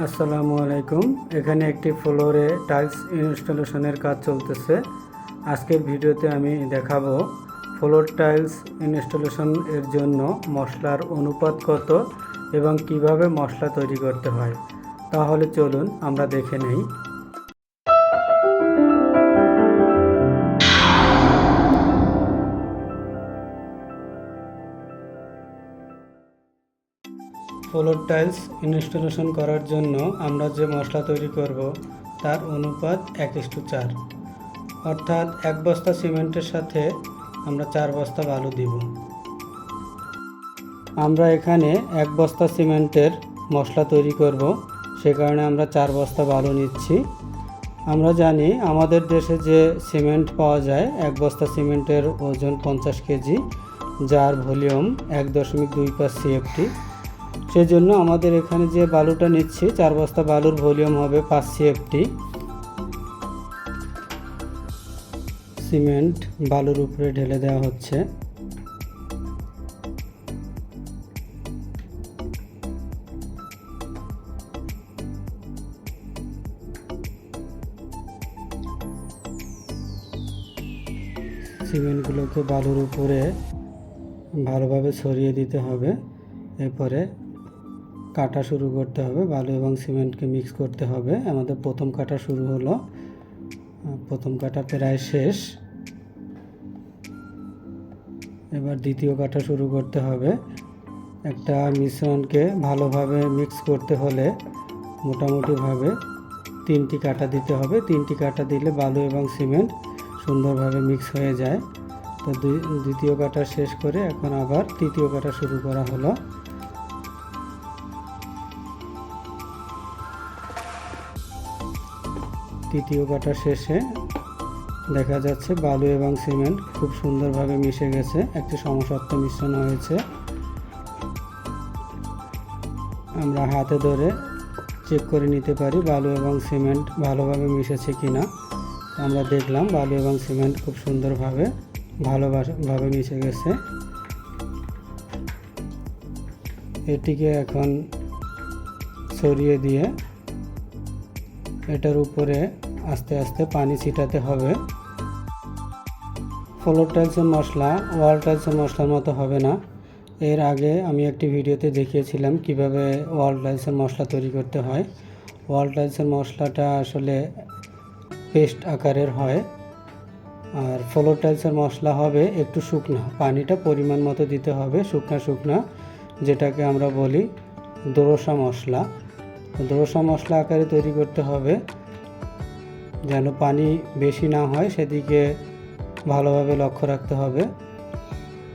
আসসালামু আলাইকুম। এখানে একটি ফ্লোরে টাইলস ইনস্টলেশনের কাজ চলতেছে। আজকের ভিডিওতে আমি দেখাবো ফ্লোর টাইলস ইনস্টলেশন এর জন্য মশলার অনুপাত কত এবং কীভাবে মশলা তৈরি করতে হয়। তাহলে চলুন আমরা দেখে নেই। ফ্লোর টাইলস ইনস্টলেশন করার জন্য আমরা যে মশলা তৈরি করব, তার অনুপাত এক ইস্টু চার। অর্থাৎ এক বস্তা সিমেন্টের সাথে আমরা চার বস্তা বালু দিব। আমরা এখানে এক বস্তা সিমেন্টের মশলা তৈরি করব, সে কারণে আমরা চার বস্তা বালু নিচ্ছি। আমরা জানি আমাদের দেশে যে সিমেন্ট পাওয়া যায়, এক বস্তা সিমেন্টের ওজন পঞ্চাশ কেজি, যার ভলিউম এক দশমিক দুই পাঁচ সিএফটি। সেজন্য আমাদের এখানে যে বালুটা নিচ্ছি, চার বস্তা বালুর ভলিউম হবে পাঁচ সিএফটি সিমেন্ট বালুর উপরে ঢেলে দেওয়া হচ্ছে। সিমেন্টগুলোকে বালুর উপরে ভালোভাবে ছড়িয়ে দিতে হবে। এরপরে কাটা শুরু করতে হবে, বালু এবং সিমেন্টকে মিক্স করতে হবে। আমাদের প্রথম কাটা শুরু হলো। প্রথম কাটা প্রায় শেষ। এবার দ্বিতীয় কাটা শুরু করতে হবে। একটা মিশ্রণকে ভালোভাবে মিক্স করতে হলে মোটামুটিভাবে তিনটি কাটা দিতে হবে। তিনটি কাটা দিলে বালু এবং সিমেন্ট সুন্দরভাবে মিক্স হয়ে যায়। তো দ্বিতীয় কাটা শেষ করে এখন আবার তৃতীয় কাটা শুরু করা হলো। তৃতীয় কাটা শেষে দেখা যাচ্ছে বালু এবং সিমেন্ট খুব সুন্দরভাবে মিশে গেছে। একটি সমসত্ব মিশ্রণ হয়েছে। আমরা হাতে ধরে চেক করে নিতে পারি বালু এবং সিমেন্ট ভালোভাবে মিশেছে কিনা। আমরা দেখলাম বালু এবং সিমেন্ট খুব সুন্দরভাবে, ভালোভাবে মিশে গেছে। এটিকে এখন ছড়িয়ে দিয়ে এটার উপরে আস্তে আস্তে পানি ছিটাতে হবে। ফ্লোর টাইলসের মশলা ওয়াল টাইলসের মশলার মতো হবে না। এর আগে আমি একটি ভিডিওতে দেখিয়েছিলাম কীভাবে ওয়াল টাইলসের মশলা তৈরি করতে হয়। ওয়াল টাইলসের মশলাটা আসলে পেস্ট আকারের হয়। আর ফ্লোর টাইলসের মশলা হবে, একটু শুকনা। পানিটা পরিমাণ মতো দিতে হবে, শুকনা শুকনা, যেটাকে আমরা বলি দোরসা মশলা। দোরসা মশলা আকারে তৈরি করতে হবে। যেন পানি বেশি না হয়, সেদিকে ভালোভাবে লক্ষ্য রাখতে হবে।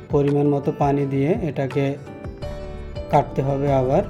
পরিমাণ মতো পানি দিয়ে এটাকে কাটতে হবে আবার।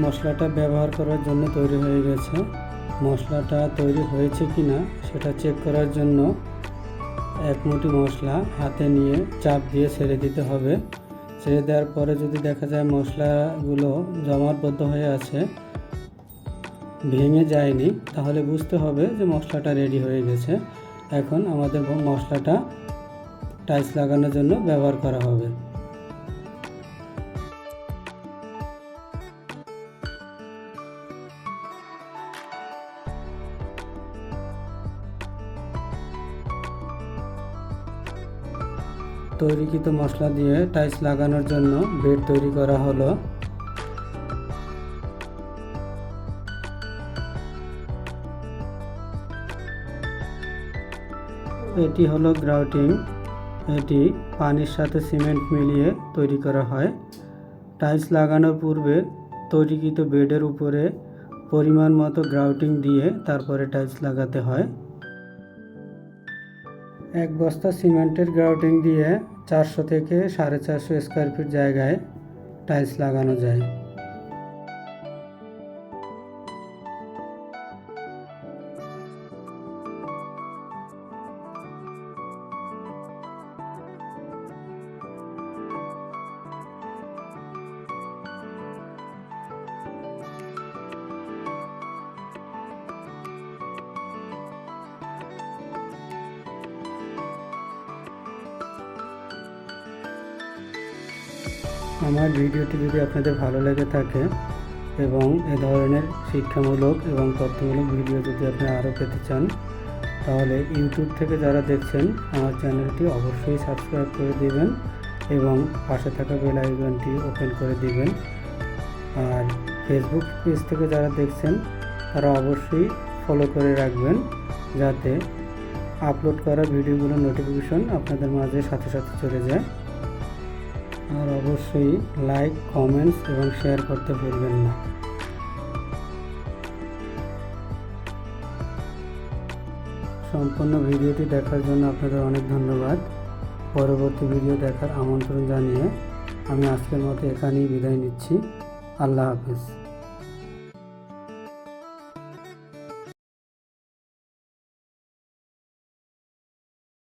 মশলাটা ব্যবহার করার জন্য তৈরি হয়ে গেছে। মশলাটা তৈরি হয়েছে কি না সেটা চেক করার জন্য এক মুঠি মশলা হাতে নিয়ে চাপ দিয়ে ছেড়ে দিতে হবে। ছেড়ে দেওয়ার পরে যদি দেখা যায় মশলাগুলো জমাটবদ্ধ হয়ে আছে, ভেঙে যায়নি, তাহলে বুঝতে হবে যে মশলাটা রেডি হয়ে গেছে। এখন আমাদের মশলাটা টাইলস লাগানোর জন্য ব্যবহার করা হবে। তৈরিকৃত মশলা দিয়ে টাইলস লাগানোর জন্য বেড তৈরি করা হলো। এটি হলো গ্রাউটিং। এটি পানির সাথে সিমেন্ট মিলিয়ে তৈরি করা হয়। টাইলস লাগানোর পূর্বে তৈরিকৃত বেডের উপরে পরিমাণ মতো গ্রাউটিং দিয়ে তারপরে টাইলস লাগাতে হয়। এক বস্তা সিমেন্টের গ্রাউটিং দিয়ে চারশো থেকে সাড়ে চারশো স্কোয়ার ফিট জায়গায় টাইলস লাগানো যায়। আমার ভিডিওটি যদি আপনাদের ভালো লেগে থাকে এবং এ ধরনের শিক্ষামূলক এবং তথ্যমূলক ভিডিও যদি আপনি আরও পেতে চান, তাহলে ইউটিউব থেকে যারা দেখছেন, আমার চ্যানেলটি অবশ্যই সাবস্ক্রাইব করে দিবেন এবং পাশে থাকা বেল আইকনটি ওপেন করে দিবেন। আর ফেসবুক পেজ থেকে যারা দেখছেন, তারা অবশ্যই ফলো করে রাখবেন যাতে আপলোড করা ভিডিওগুলোর নোটিফিকেশন আপনাদের মাঝে সাথে সাথে চলে যায়। আর অবশ্যই লাইক কমেন্টস এবং শেয়ার করতে ভুলবেন না। সম্পূর্ণ ভিডিওটি দেখার জন্য আপনাদের অনেক ধন্যবাদ। পরবর্তী ভিডিও দেখার আমন্ত্রণ জানিয়ে আমি আজকের মতো এখানেই বিদায় নিচ্ছি। আল্লাহ হাফিজ।